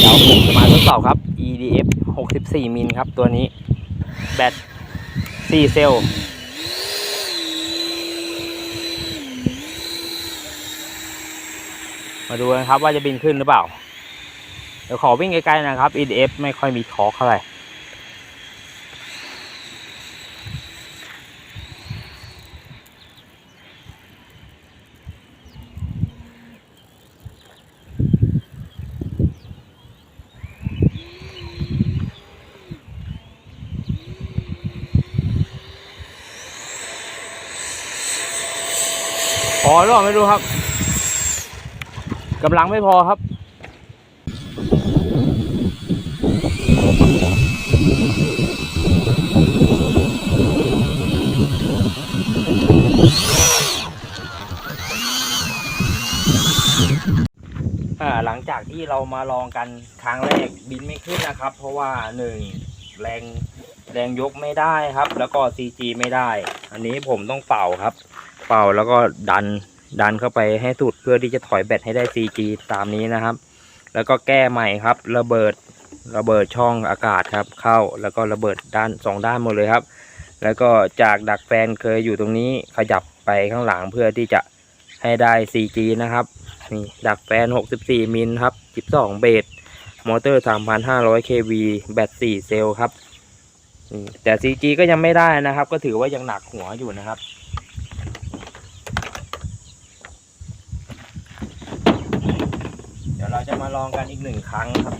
เดี๋ยวผมจะมาทดสอบครับ EDF 64 มิลครับตัวนี้ แบต4เซลล์มาดูกันครับว่าจะบินขึ้นหรือเปล่า เดี๋ยวขอวิ่งไกลๆนะครับ EDF ไม่ค่อยมีทอร์คเท่าไหร่ พอหรือเปล่าไม่รู้ครับกำลังไม่พอครับ หลังจากที่เรามาลองกันครั้งแรกบินไม่ขึ้นนะครับ เพราะว่าหนึ่งแรงแรงยกไม่ได้ครับ แล้วก็ CG ไม่ได้ อันนี้ผมต้องเป่าครับ เป่าแล้วก็ดันดันเข้าไปให้สุดเพื่อที่จะถอยแบตให้ได้ CG ตามนี้นะครับ แล้วก็แก้ใหม่ครับระเบิดระเบิดช่องอากาศครับเข้าแล้วก็ระเบิดด้านสองด้านหมดเลยครับ แล้วก็จากดักแฟนเคยอยู่ตรงนี้ขยับไปข้างหลังเพื่อที่จะให้ได้ 4G นะครับนี่ดักแฟน 64 มิลครับ 12 เบสมอเตอร์ 3,500 kV แบต 4 เซลล์ครับแต่ 4G ก็ยังไม่ได้นะครับ ก็ถือว่ายังหนักหัวอยู่นะครับ เดี๋ยวเราจะ มาลองกันอีกหนึ่งครั้งครับ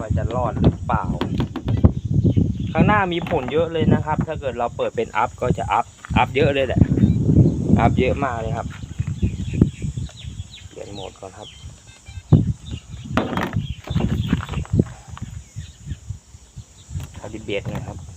ว่าจะรอดหรือเปล่า ข้างหน้ามีผลเยอะเลยนะครับ ถ้าเกิดเราเปิดเป็นอัพก็จะอัพอัพเยอะเลยแหละอัพเยอะมากเลยครับเปลี่ยนโหมดก่อนครับคาลิเบตนะครับ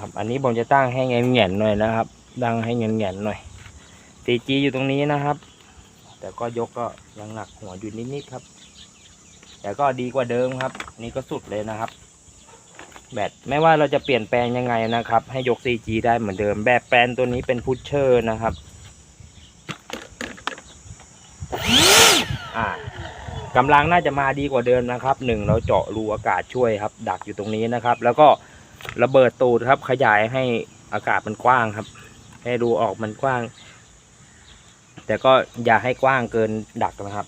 นะครับ อันนี้ผมจะตั้งให้เงียนหน่อยนะครับตั้งให้เงียนหน่อย 4G อยู่ตรงนี้นะครับ แต่ก็ยกก็ยังหนักหัวอยู่นิดๆครับ แต่ก็ดีกว่าเดิมครับ นี่ก็สุดเลยนะครับ แบตไม่ว่าเราจะเปลี่ยนแปลงยังไงนะครับ ให้ยก 4G ได้เหมือนเดิม แบบแปลนตัวนี้เป็นพุชเชอร์นะครับ อ่ากำลังน่าจะมาดีกว่าเดิมนะครับหนึ่งเราเจาะรูอากาศช่วยครับ ดักอยู่ตรงนี้นะครับ แล้วก็ ระเบิดตูดครับ ขยายให้อากาศมันกว้างครับ ให้รูออกมันกว้าง แต่ก็อย่าให้กว้างเกินดักนะครับ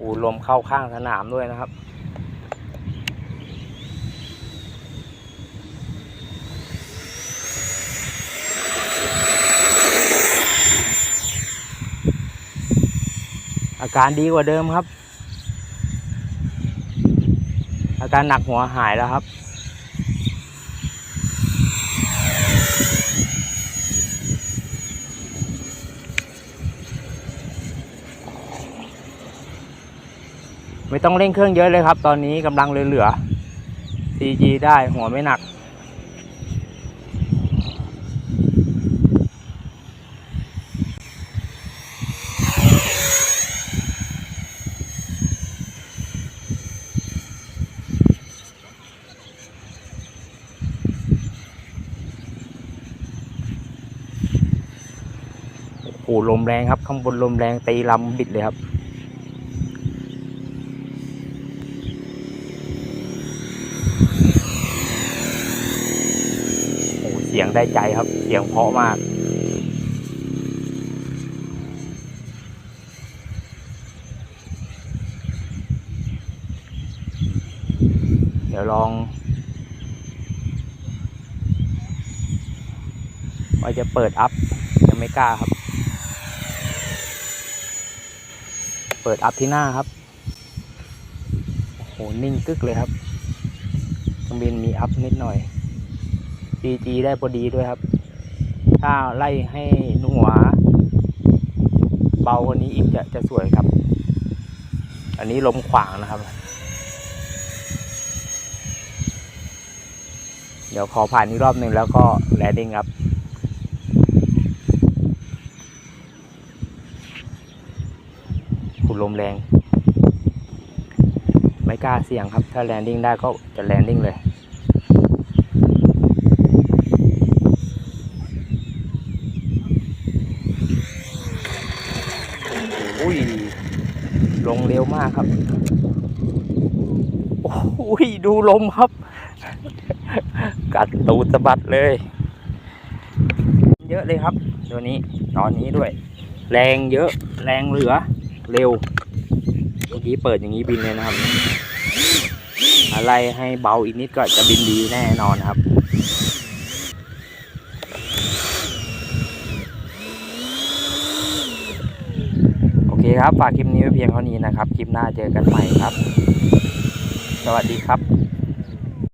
อูลมเข้าข้างสนามด้วยนะครับอาการดีกว่าเดิมครับ อา การหนักหัวหายแล้วครับ ไม่ต้องเร่งเครื่องเยอะเลยครับ ตอนนี้กำลังเหลือๆ CG ได้หัวไม่หนัก โอ้โหลมแรงครับ ข้างบนลมแรงตีลำบิดเลยครับโอ้โหเสียงได้ใจครับ เสียงเพาะมากเดี๋ยวลอง ว่าจะเปิดอัพยังไม่กล้าครับ เปิดอัพที่หน้าครับ โอ้โห นิ่งกึกเลยครับเครื่องบินมีอัพนิดหน่อย CG ได้พอดีด้วยครับ ถ้าไล่ให้หัว เบากว่านี้อีกจะจะสวยครับ อันนี้ลมขวางนะครับ เดี๋ยวขอผ่านอีกรอบหนึ่งแล้วก็แลนดิ้งครับ ลมแรง ไม่กล้าเสี่ยงครับ ถ้าแลนดิ้งได้ก็จะแลนดิ้งเลย อุ้ย ลงเร็วมากครับ โอ้ย ดูลมครับ กัดตูดสะบัดเลย เยอะเลยครับ ตัวนี้ ตอนนี้ด้วย แรงเยอะ แรงเหลือ เร็วเมื่อกี้เปิดอย่างนี้บินเลยนะครับ อะไรให้เบาอีกนิดก็จะบินดีแน่นอนครับโอเคครับฝากคลิปนี้ไว้เพียงเท่านี้นะครับ คลิปหน้าเจอกันใหม่ครับ สวัสดีครับ